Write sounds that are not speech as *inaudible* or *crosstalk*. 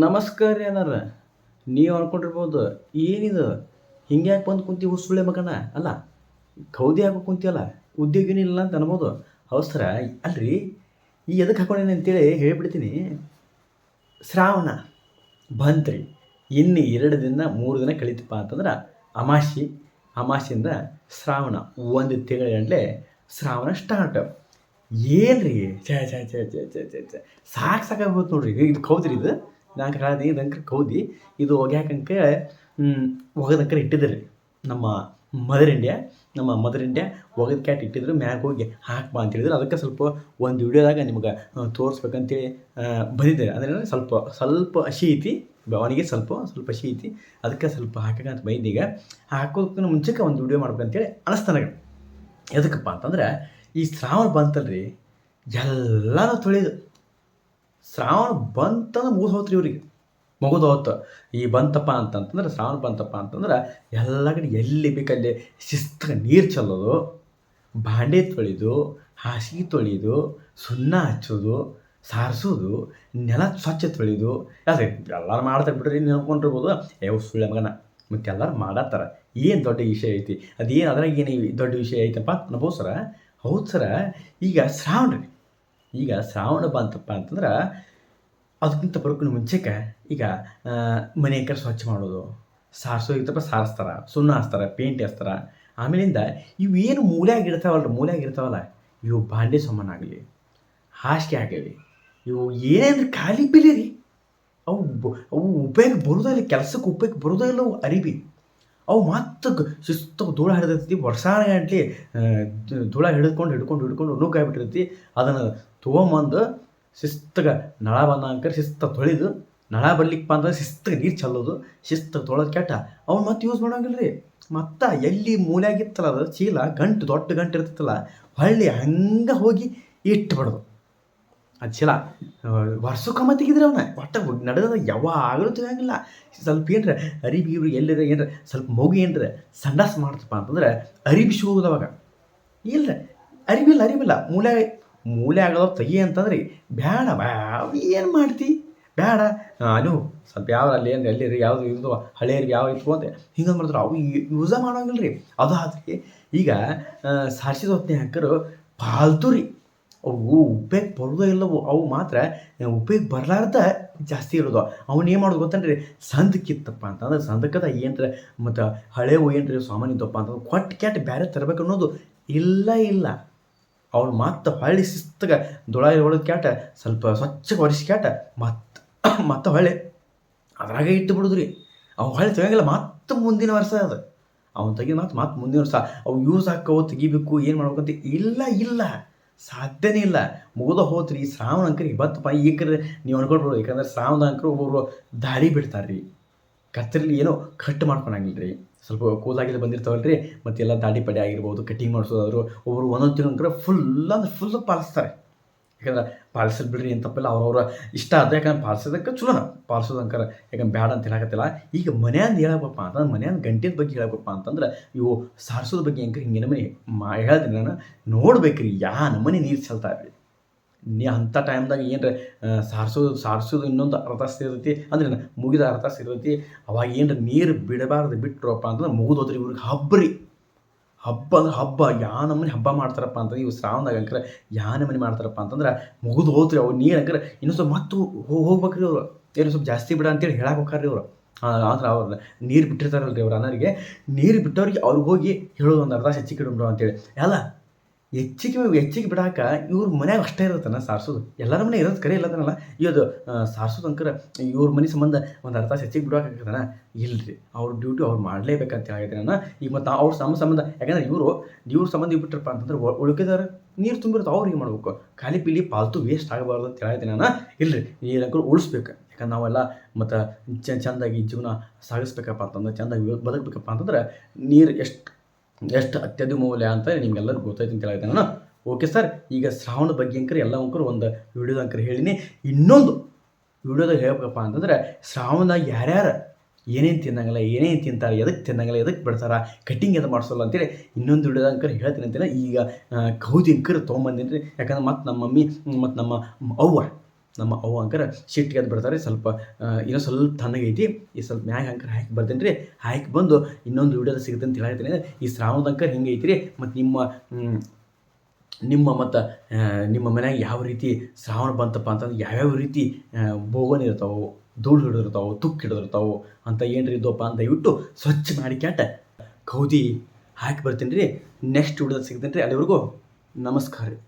ನಮಸ್ಕಾರ ರೀ ಅನ್ನಾರ ನೀವು ಅನ್ಕೊಂಡಿರ್ಬೋದು, ಏನಿದು? ಹಿಂಗೆ ಯಾಕೆ ಬಂದು ಕುಂತಿ ಸುಳ್ಳೆ ಮಗನ? ಅಲ್ಲ, ಕೌದಿ ಹಾಕೋ ಕುಂತಿಯಲ್ಲ ಉದ್ಯೋಗ ಇಲ್ಲ ಅಂತ ಅನ್ಬೋದು. ಅವಸರ ಅಲ್ರಿ? ಈ ಎದಕ್ಕೆ ಹಾಕೊಂಡೇನೆ ಅಂತೇಳಿ ಹೇಳಿಬಿಡ್ತೀನಿ. ಶ್ರಾವಣ, ಬಂತ್ರಿ. ಇನ್ನು ಎರಡು ದಿನ, ಮೂರು ದಿನ ಕಳೀತಪ್ಪ ಅಂತಂದ್ರೆ ಅಮಾಶಿ. ಅಮಾಶಿಯಿಂದ ಶ್ರಾವಣ, ಒಂದು ತಿಂಗಳ ಗಂಟಲೆ ಶ್ರಾವಣ ಸ್ಟಾರ್ಟ್ ಏನು ರೀ ಚ ಚ ಚ ಚ ಚ ಚ ಸಾಕು ಸಾಕಾಗ್ಬೋದು ನೋಡ್ರಿ. ಇದು ಕೌದ್ರಿ ಇದು? ನಾಲ್ಕು ಕಾಳದಿ ಇದಂಕ್ರ ಕೌದಿ ಇದು ಒಗ್ಯಾಕಂಕ ಒಗದಂಕರ ಇಟ್ಟಿದ್ರಿ ನಮ್ಮ ಮದರ್ ಇಂಡಿಯಾ ನಮ್ಮ ಮದರ್ ಇಂಡಿಯಾ ಒಗದ ಕ್ಯಾಟ್ ಇಟ್ಟಿದ್ರು, ಮ್ಯಾಗ ಹೋಗಿ ಹಾಕ್ಬಾ ಅಂತ ಹೇಳಿದ್ರು. ಅದಕ್ಕೆ ಸ್ವಲ್ಪ ಒಂದು ವಿಡಿಯೋದಾಗ ನಿಮ್ಗೆ ತೋರಿಸ್ಬೇಕಂತೇಳಿ ಬಂದಿದ್ದೆ. ಅಂದ್ರೆ ಸ್ವಲ್ಪ ಸ್ವಲ್ಪ ಹಸಿ ಐತಿ ಅವನಿಗೆ ಸ್ವಲ್ಪ ಸ್ವಲ್ಪ ಹಸಿ ಐತಿ. ಅದಕ್ಕೆ ಸ್ವಲ್ಪ ಹಾಕಂತ ಬೈದ ಈಗ. ಹಾಕೋದಕ್ಕೆ ಮುಂಚೆಗೆ ಒಂದು ವಿಡಿಯೋ ಮಾಡ್ಬೇಕಂತೇಳಿ ಅನಿಸ್ತು ಎದಕ್ಕಪ್ಪ ಅಂತಂದ್ರೆ, ಈ ಶ್ರಾವಣ ಬಂತಲ್ರಿ, ಎಲ್ಲನೂ ತೊಳೆದು ಶ್ರಾವಣ ಬಂತಂದ್ರೆ ಮುಗಿದು ಹೋತ್ರಿ ಇವ್ರಿಗೆ. ಮುಗಿದು ಹೋತು ಈ ಬಂತಪ್ಪ ಅಂತಂತಂದ್ರೆ, ಶ್ರಾವಣ ಬಂತಪ್ಪ ಅಂತಂದ್ರೆ, ಎಲ್ಲ ಕಡೆ ಎಲ್ಲಿ ಬೇಕಲ್ಲಿ ಶಿಸ್ತಾಗ ನೀರು ಚೆಲ್ಲೋದು, ಬಾಂಡೆ ತೊಳೆದು ಹಾಸಿಗೆ ತೊಳೆಯೋದು ಸುಣ್ಣ ಹಚ್ಚೋದು, ಸಾರಿಸೋದು, ನೆಲ ಸ್ವಚ್ಛ ತೊಳೆಯೋದು ಅದೇ ಎಲ್ಲರೂ ಮಾಡ್ತಾರೆ ಬಿಡ್ರಿ ನೆನ್ಕೊಂಡಿರ್ಬೋದು ಯಾವ ಸುಳ್ಳೆ ಮಗನ. ಮತ್ತು ಎಲ್ಲರೂ ಮಾಡತ್ತಾರ. ಏನು ದೊಡ್ಡ ವಿಷಯ ಐತಿ? ಅದೇನು ಅದ್ರಾಗ ಏನು ದೊಡ್ಡ ವಿಷಯ ಐತಪ್ಪ ಅನ್ಬೋದು ಸರ? ಹೌದು ಸರ? ಈಗ ಶ್ರಾವಣ ಈಗ ಶ್ರಾವಣ ಬಂತಪ್ಪ ಅಂತಂದ್ರೆ ಅದಕ್ಕಿಂತ ಬರೋಕ್ಕಿಂತ ಮುಂಚೆಗೆ ಈಗ ಮನೆ ಕಡೆ ಸ್ವಚ್ಛ ಮಾಡೋದು ಸಾರಿಸೋ ಇತ್ತಪ್ಪ, ಸಾರಿಸ್ತಾರೆ, ಸುಣ್ಣ ಹಚ್ತಾರೆ ಪೇಂಟ್ ಹಚ್ತಾರೆ ಆಮೇಲಿಂದ ಇವೇನು ಮೂಲ್ಯಾಗ ಇರ್ತಾವಲ್ಲ ಮೂಲ್ಯಾಗ ಇರ್ತಾವಲ್ಲ ಇವು ಬಾಂಡೆ ಸಾಮಾನಾಗಲಿ ಹಾಸಿಗೆ ಆಗಲಿ, ಇವು ಏನೇನು ಖಾಲಿ ಬಿಲಿ ರೀ ಅವು ಅವು ಉಪಯೋಗ ಬರೋದಿಲ್ಲ ಕೆಲಸಕ್ಕೆ ಉಪಯೋಗ ಬರೋದೇ ಅವು ಅರಿಬಿ ಅವು ಮತ್ತೆ ಶಿಸ್ತು ಧೂಳ ಹಿಡಿದಿರ್ತೈತಿ ವರ್ಷಾಣ ಗಂಟ್ಲಿ ಧೂಳ ಹಿಡ್ಕೊಂಡು ಹಿಡ್ಕೊಂಡು ಹಿಡ್ಕೊಂಡು ನುಗ್ಗಾಗ್ಬಿಟ್ಟಿರ್ತೈತಿ ಅದನ್ನು ತೊಗೊಂಬಂದು ಶಿಸ್ತಗ ನಳ ಬಂದ ಅಂಕರ್ ಶಿಸ್ತ ತೊಳೆದು, ನಳ ಬರ್ಲಿಕ್ಕಪ್ಪ ಅಂದ್ರೆ ಶಿಸ್ತಗೆ ನೀರು ಚಲ್ಲೋದು ಶಿಸ್ತ ತೊಳೆದು ಕೆಟ್ಟ. ಅವ್ನು ಮತ್ತೆ ಯೂಸ್ ಮಾಡೋಂಗಿಲ್ಲ ರೀ ಮತ್ತು ಎಲ್ಲಿ ಮೂಲೆಯಾಗಿತ್ತಲ್ಲ ಅದು ಚೀಲ, ಗಂಟು ದೊಡ್ಡ ಗಂಟು ಇರ್ತಿತ್ತಲ್ಲ ಹೊಳ್ಳಿ ಹಂಗೆ ಹೋಗಿ ಇಟ್ಬಿಡೋದು. ಅದು ಚೀಲ ವರ್ಷಕ್ಕೊಮ್ಮ ತೆಗಿದ್ರೆ ಅವನ್ನ ಒಟ್ಟ ನಡೆದ ಯಾವಾಗಲೂ ತೆಗಿಯಂಗಿಲ್ಲ. ಸ್ವಲ್ಪ ಏನ್ರ ಅರಿಬಿ ಇವ್ರು ಎಲ್ಲರ ಏನ್ರ ಸ್ವಲ್ಪ ಮಗು ಏನ್ರ ಸಂಡಾಸ ಮಾಡ್ತಪ್ಪ ಅಂತಂದ್ರೆ ಅರಿಬಿ ಶೋದ ಅವಾಗ. ಇಲ್ಲ ಅರಿವಿಲ್ಲ ಅರಿವಿಲ್ಲ. ಮೂಲೆ ಮೂಲೆ ಆಗೋದು ತೆಗಿ ಅಂತಂದ್ರೆ ಬೇಡ ಏನು ಮಾಡ್ತಿ? ಬೇಡ ಅನು, ಸ್ವಲ್ಪ ಯಾವ ಅಲ್ಲಿ ಏನು ಎಲ್ಲಿ ಯಾವುದು ಇದು ಹಳೆಯರಿಗೆ ಯಾವ ಇತ್ತು ಅಂತ ಹಿಂಗೆ ಮಾಡಿದ್ರು ಅವು ಯೂಸ ಮಾಡೋಂಗಿಲ್ಲ ರೀ ಅದು ಈಗ ಸಾರಿಸಿದ ಹೊತ್ತಿನ ಹಾಕರು ಪಾಲ್ತು ರೀ ಅವು ಉಪಯೋಗ ಬರೋದೇ ಇಲ್ಲವು. ಅವು ಮಾತ್ರ ಉಪ್ಯೋಗ ಬರಲಾರ್ದ ಜಾಸ್ತಿ ಇರೋದು. ಅವನು ಏನು ಮಾಡೋದು ಗೊತ್ತನ್ರಿ? ಸಂದಕ್ಕಿತ್ತಪ್ಪ ಅಂತಂದ್ರೆ, ಸಂದಕ್ಕದ ಏನ್ರ? ಮತ್ತು ಹಳೆವು ರೀ ಸಾಮಾನ್ಯ ಇದ್ದಪ್ಪ ಅಂತಂದ್ರೆ, ಕೊಟ್ಟು ಕೆಟ್ಟ ಬೇರೆ ತರಬೇಕು ಅನ್ನೋದು ಇಲ್ಲ ಇಲ್ಲ. ಅವ್ನು ಮತ್ತೆ ಹೊಳ್ಳಿ ಶಿಸ್ತಗ ದುಳ ಹೊಡೆದು ಕ್ಯಾಟ, ಸ್ವಲ್ಪ ಸ್ವಚ್ಛ ಒರೆಸಿ ಕ್ಯಾಟ ಮತ್ತೆ *coughs* ಮತ್ತೆ ಹೊಳ್ಳಿ ಅದ್ರಾಗ ಇಟ್ಟು ಬಿಡುದ್ರಿ. ಅವು ಹೊಳ್ಳಿ ತೆಗಿಯಂಗಿಲ್ಲ ಮತ್ತೆ ಮುಂದಿನ ವರ್ಷ ಅದು. ಅವ್ನು ತೆಗಿದ ಮತ್ತೆ ಮತ್ತೆ ಮುಂದಿನ ವರ್ಷ. ಅವು ಯೂಸ್ ಹಾಕೋ, ತೆಗಿಬೇಕು, ಏನು ಮಾಡ್ಬೇಕಂತ ಇಲ್ಲ ಇಲ್ಲ. ಸಾಧ್ಯನೇ ಇಲ್ಲ. ಮುಗಿದ ಹೋತ್ರಿ ಶ್ರಾವಣ ಅಂಕರಿ ಬತ್ತಪ್ಪ ಈಕರೆ ನೀವು ಅನ್ಕೊಳ್ಬೋದು ಯಾಕಂದ್ರೆ ಶ್ರಾವಣ ಅಂಕರು ಒಬ್ಬೊಬ್ರು ದಾಳಿ ಬಿಡ್ತಾರೆ ರೀ ಕತ್ತರಿಲಿ ಏನೋ ಕಟ್ ಮಾಡ್ಕೊಳಂಗಿಲ್ಲ ರೀ ಸ್ವಲ್ಪ ಕೂದಾಗಿಲ್ಲ ಬಂದಿರ್ತಾವಲ್ಲ ರೀ ಮತ್ತೆಲ್ಲ ದಾಡಿ ಪಡೆ ಆಗಿರ್ಬೋದು ಕಟ್ಟಿಂಗ್ ಮಾಡಿಸೋದಾದ್ರು ಒಬ್ಬರು ಒಂದೊಂದು ತಿಂಗಳು ಫುಲ್ ಅಂದ್ರೆ ಫುಲ್ ಪಾಲಿಸ್ತಾರೆ. ಯಾಕಂದ್ರೆ ಪಾಲಿಸೋದು ಬಿಡ್ರಿ ಏನು ತಪ್ಪಿಲ್ಲ ಅವ್ರವ್ರ ಇಷ್ಟ ಅದ ಯಾಕಂದ್ರೆ ಪಾಲಿಸೋದಕ್ಕೆ ಚಲೋನ. ಪಾಲಿಸೋದಂಕರ ಯಾಕಂದ್ರೆ ಬ್ಯಾಡ ಅಂತ ಹೇಳಕತ್ತಿಲ್ಲ. ಈಗ ಮನ್ಯಾಂದ ಹೇಳಬೇಕಪ್ಪ ಅಂತಂದ್ರೆ ಮನ್ಯಾಂದ ಗಂಟೆದ ಬಗ್ಗೆ ಹೇಳಬೇಕಪ್ಪ ಅಂತಂದ್ರೆ, ಇವು ಸಾರಿಸೋದ ಬಗ್ಗೆ ಹೆಂಗೆ ಹಿಂಗೆ ಮಾ ಹೇಳ್ತೀನಿ ನಾನು. ನೋಡ್ಬೇಕ್ರಿ, ಯಾ ನಮನಿ ನೀರು ಚೆಲ್ತಾ ರೀ ನೀ ಅಂಥ ಟೈಮ್ದಾಗ ಏನ್ರ ಸಾರಿಸೋದು ಸಾರಿಸೋದು ಇನ್ನೊಂದು ಅರ್ಥ ಸೇರ್ತೈತಿ ಅಂದ್ರೆ ಮುಗಿದ ಅರ್ಥ ಸೇರ್ತೈತಿ ಅವಾಗ ಏನ್ರ ನೀರು ಬಿಡಬಾರ್ದು ಬಿಟ್ರಪ್ಪ ಅಂತಂದ್ರೆ ಮುಗಿದೋದ್ರಿ ಇವ್ರಿಗೆ ಹಬ್ಬ ರೀ ಹಬ್ಬ ಅಂದ್ರೆ ಹಬ್ಬ ಯಾ ನಮೂನಿ ಹಬ್ಬ ಮಾಡ್ತಾರಪ್ಪ ಅಂತಂದ್ರೆ ಇವು ಶ್ರಾವಣದಾಗ ಅಂಕರ ಯಾ ನಮೂನಿ ಮಾಡ್ತಾರಪ್ಪ ಅಂತಂದ್ರೆ ಮುಗಿದು ಹೋತ್ರಿ ಅವ್ರು ನೀರು ಅಂಕರ, ಇನ್ನೊಂದು ಸ್ವಲ್ಪ ಮತ್ತು ಹೋಗ್ಬೇಕ್ರಿ ಅವರು. ಏನು ಸ್ವಲ್ಪ ಜಾಸ್ತಿ ಬಿಡ ಅಂತೇಳಿ ಹೇಳಕ್ಕೆ ಹೋಗ್ರಿ ಅವರು. ಆದ್ರೆ ಅವ್ರ ನೀರು ಬಿಟ್ಟಿರ್ತಾರಲ್ರಿ ಅವ್ರು ಅನ್ನೋರಿಗೆ ನೀರು ಬಿಟ್ಟವ್ರಿಗೆ ಅವ್ರಿಗೆ ಹೋಗಿ ಹೇಳೋದು ಒಂದು ಅರ್ಧ ಹೆಚ್ಚಿಗೆ ಇಡು ಅಂತೇಳಿ. ಎಲ್ಲ ಹೆಚ್ಚಿಗೆ ಹೆಚ್ಚಿಗೆ ಬಿಡಾಕ ಇವ್ರ ಮನ್ಯಾಗ ಅಷ್ಟೇ ಇರುತ್ತಾನ ಸಾರ್ಸೋದು. ಎಲ್ಲರ ಮನೆ ಇರೋದು ಕರೆ ಇಲ್ಲದನಲ್ಲ ಇದು ಸಾರ್ಸೋದು ಅಂಕರ ಇವ್ರ ಮನೆ ಸಂಬಂಧ ಒಂದು ಅರ್ಧ ಹೆಚ್ಚಿಗೆ ಬಿಡೋಕಾಗ್ತದನ ಇಲ್ಲರಿ ಅವ್ರ ಡ್ಯೂಟಿ ಅವ್ರು ಮಾಡಲೇಬೇಕಂತ ಹೇಳಿದ್ರೆ ನಾನು ಈಗ ಮತ್ತು ಅವ್ರ ಸಮ ಸಂಬಂಧ ಯಾಕಂದ್ರೆ ಇವರು, ಇವ್ರ ಸಂಬಂಧ ಇಟ್ಬಿಟ್ರಪ್ಪ ಅಂತಂದ್ರೆ ಉಳ್ಕಿದಾರೆ ನೀರು ತುಂಬಿರುತ್ತೆ ಅವ್ರಿಗೆ ಮಾಡ್ಬೇಕು. ಖಾಲಿ ಪಿಲಿ ಪಾಲ್ತು ವೇಸ್ಟ್ ಆಗಬಾರ್ದು ಅಂತ ಹೇಳಿದ್ದೀನಿ ನಾನು ಇಲ್ಲರಿ ನೀರು ಅಂಕರು ಉಳಿಸ್ಬೇಕು. ಯಾಕಂದ್ರೆ ನಾವೆಲ್ಲ ಮತ್ತು ಚೆಂದಾಗಿ ಜೀವನ ಸಾಗಿಸ್ಬೇಕಪ್ಪ ಅಂತಂದ್ರೆ, ಚೆಂದಾಗಿ ಬದುಕಬೇಕಪ್ಪ ಅಂತಂದ್ರೆ ನೀರು ಎಷ್ಟು ಎಷ್ಟು ಅತ್ಯಧಿಕ ಮೌಲ್ಯ ಅಂತ ನಿಮ್ಗೆಲ್ಲರಿಗೂ ಗೊತ್ತಾಯ್ತು ಅಂತ ಹೇಳಿದೆ ನಾನು. ಓಕೆ ಸರ್ ಈಗ ಶ್ರಾವಣ ಬಗ್ಗೆ ಅಂಕರ್ ಎಲ್ಲ ಅಂಕರು ಒಂದು ವಿಡಿಯೋದ ಅಂಕರ್ ಹೇಳಿನಿ. ಇನ್ನೊಂದು ವಿಡಿಯೋದಾಗ ಹೇಳ್ಬೇಕಪ್ಪ ಅಂತಂದ್ರೆ, ಶ್ರಾವಣದಾಗ ಯಾರ್ಯಾರು ಏನೇನು ತಿನ್ನಂಗಿಲ್ಲ, ಏನೇನು ತಿಂತಾರೆ ಎದಕ್ಕೆ ತಿನ್ನಂಗಿಲ್ಲ ಎದಕ್ಕೆ ಬಿಡ್ತಾರೆ ಕಟ್ಟಿಂಗ್ ಎದು ಮಾಡಿಸೋಲ್ಲ ಅಂತೇಳಿ ಇನ್ನೊಂದು ವಿಡಿಯೋದ ಅಂಕರ್ ಹೇಳ್ತೀನಿ ಅಂತೇಳಿ ಈಗ ಕೌದಿ ಅಂಕರ್ ತೊಗೊಂಬಂದಿನಿ ರೀ ಯಾಕಂದ್ರೆ ಮತ್ತು ನಮ್ಮ ಮಮ್ಮಿ, ಮತ್ತು ನಮ್ಮ ಅವ್ವ ನಮ್ಮ ಅವ್ವ ಅಂಕರ ಸಿಟ್ಟಿಗೆ ಅದು ಬರ್ತಾರೆ. ಸ್ವಲ್ಪ ಇನ್ನೊಂದು ಇನ್ನೂ ಸ್ವಲ್ಪ ತಣ್ಣಗೈತಿ ಈ ಸ್ವಲ್ಪ ಮ್ಯಾಗ ಅಂಕರ್ ಹಾಕಿ ಬರ್ತೀನಿ ರೀ. ಹಾಕಿ ಬಂದು ಇನ್ನೊಂದು ವೀಡಿಯೋದ ಸಿಗುತ್ತೆ ಅಂತ ಹೇಳತ್ತೀನಿ ಈ ಶ್ರಾವಣದ ಅಂಕರ್ ಹಿಂಗೆ ರೀ. ಮತ್ತು ನಿಮ್ಮ ನಿಮ್ಮ ಮತ್ತು ನಿಮ್ಮ ಮನೆಯಾಗ ಯಾವ ರೀತಿ ಶ್ರಾವಣ ಬಂತಪ್ಪ ಅಂತಂದ್ರೆ ಯಾವ್ಯಾವ ರೀತಿ ಬೋಗನ್ ಇರ್ತಾವೆ, ಧೂಳು ಹಿಡಿದಿರ್ತಾವೆ, ತುಕ್ಕು ಹಿಡಿದಿರ್ತಾವೆ ಅಂತ ಏನ್ರಿ ಇದ್ದಪ್ಪ ಅಂತ ದಯವಿಟ್ಟು ಸ್ವಚ್ಛ ಮಾಡಿ ಕ್ಯಾಟ. ಕೌದಿ ಹಾಕಿ ಬರ್ತೀನಿ ರೀ. ನೆಕ್ಸ್ಟ್ ವಿಡಿಯೋದ ಸಿಗ್ತೇನೆ ರೀ. ಅಲ್ಲಿವರೆಗೂ ನಮಸ್ಕಾರ ರೀ.